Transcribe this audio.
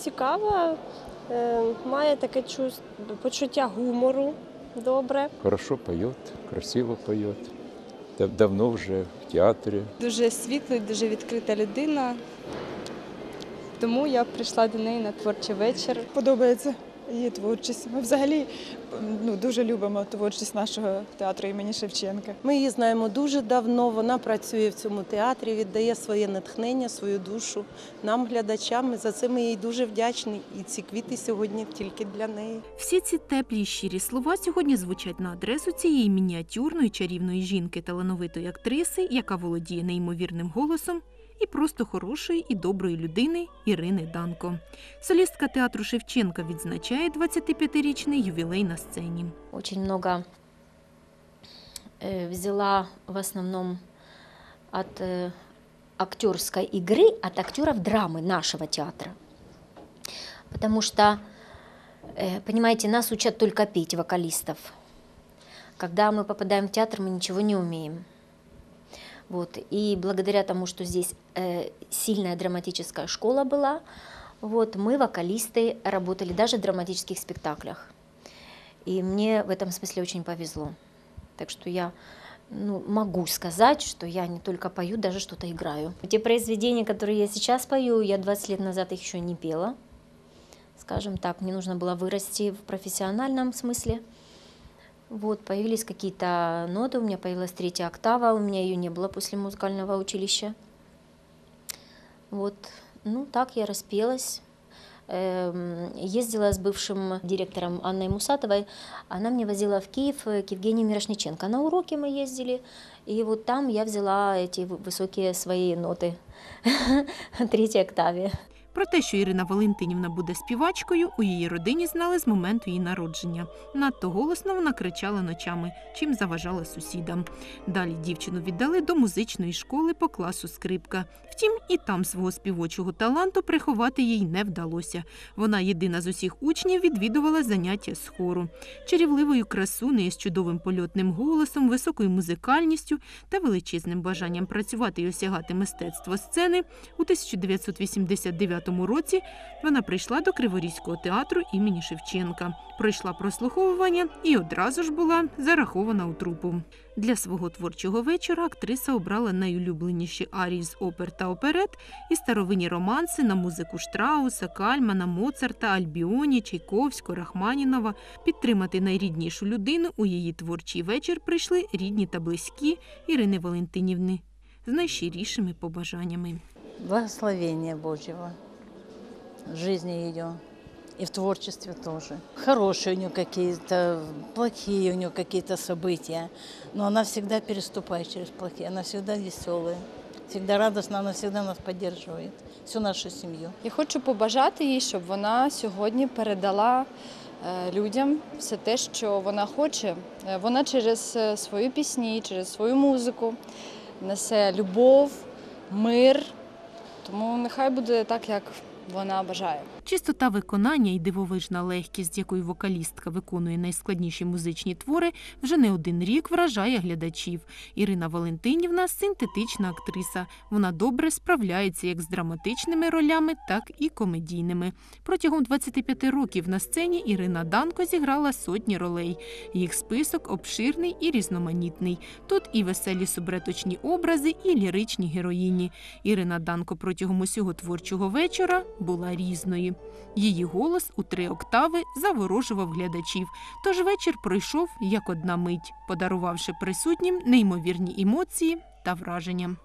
цікава, е, має таке почуття гумору добре. Хорошо поет, красиво поет. Давно вже в театрі. Дуже світлий, дуже відкрита людина. Тому я прийшла до неї на творчий вечір. Подобається її творчість. Ми взагалі ну, дуже любимо творчість нашого театру імені Шевченка. Ми її знаємо дуже давно. Вона працює в цьому театрі, віддає своє натхнення, свою душу нам, глядачам. І За це ми їй дуже вдячні. І ці квіти сьогодні тільки для неї. Всі ці теплі й щирі слова сьогодні звучать на адресу цієї мініатюрної чарівної жінки, талановитої актриси, яка володіє неймовірним голосом, і просто хорошої і доброї людини Ірини Данко. Солістка театру Шевченка відзначає 25-річний ювілей на сцені. Очень много э, взяла в основном от э, актерской игры, от актеров драмы нашего театра. Потому что, э, понимаете, нас учат только петь, вокалистов. Когда мы попадаем в театр, мы ничего не умеем. Вот. И благодаря тому, что здесь э, сильная драматическая школа была, вот, мы, вокалисты, работали даже в драматических спектаклях. И мне в этом смысле очень повезло. Так что я ну, могу сказать, что я не только пою, даже что-то играю. Те произведения, которые я сейчас пою, я 20 лет назад их еще не пела. Скажем так, мне нужно было вырасти в профессиональном смысле. Вот, появились какие-то ноты, у меня появилась третья октава, у меня ее не было после музыкального училища. Вот, ну так я распелась. Эм, Ездила с бывшим директором Анной Мусатовой. Она мне возила в Киев э, к Евгении Мирошниченко. На уроки мы ездили. И вот там я взяла эти вы- высокие свои ноты. Третьей октаве. Про те, що Ірина Валентинівна буде співачкою, у її родині знали з моменту її народження. Надто голосно вона кричала ночами, чим заважала сусідам. Далі дівчину віддали до музичної школи по класу скрипка. Втім, і там свого співочого таланту приховати їй не вдалося. Вона єдина з усіх учнів відвідувала заняття з хору. Чарівливою красунею з чудовим польотним голосом, високою музикальністю та величезним бажанням працювати і осягати мистецтво сцени у 1989 році вона прийшла до Криворізького театру імені Шевченка, пройшла прослуховування і одразу ж була зарахована у трупу. Для свого творчого вечора актриса обрала найулюбленіші арії з опер та оперет і старовинні романси на музику Штрауса, Кальмана, Моцарта, Альбіоні, Чайковського, Рахманінова. Підтримати найріднішу людину у її творчий вечір прийшли рідні та близькі Ірини Валентинівни з найщирішими побажаннями. благословения Божьего в жизни ее и в творчестве тоже. Хорошие у нее какие-то, плохие у нее какие-то события, но она всегда переступает через плохие, она всегда веселая, всегда радостна, она всегда нас поддерживает, всю нашу семью. Я хочу побажати їй, щоб вона сьогодні передала е, людям все те, що вона хоче. Е, Вона через е, свої пісні, через свою музику несе любов, мир. Тому нехай буде так, як вона бажає. Чистота виконання і дивовижна легкість, з якою вокалістка виконує найскладніші музичні твори, вже не один рік вражає глядачів. Ірина Валентинівна синтетична актриса. Вона добре справляється як з драматичними ролями, так і комедійними. Протягом 25 років на сцені Ірина Данко зіграла сотні ролей. Їх список обширний і різноманітний. Тут і веселі субреточні образи, і ліричні героїні. Ірина Данко протягом усього творчого вечора була різною. Її голос у три октави заворожував глядачів. Тож вечір пройшов як одна мить, подарувавши присутнім неймовірні емоції та враження.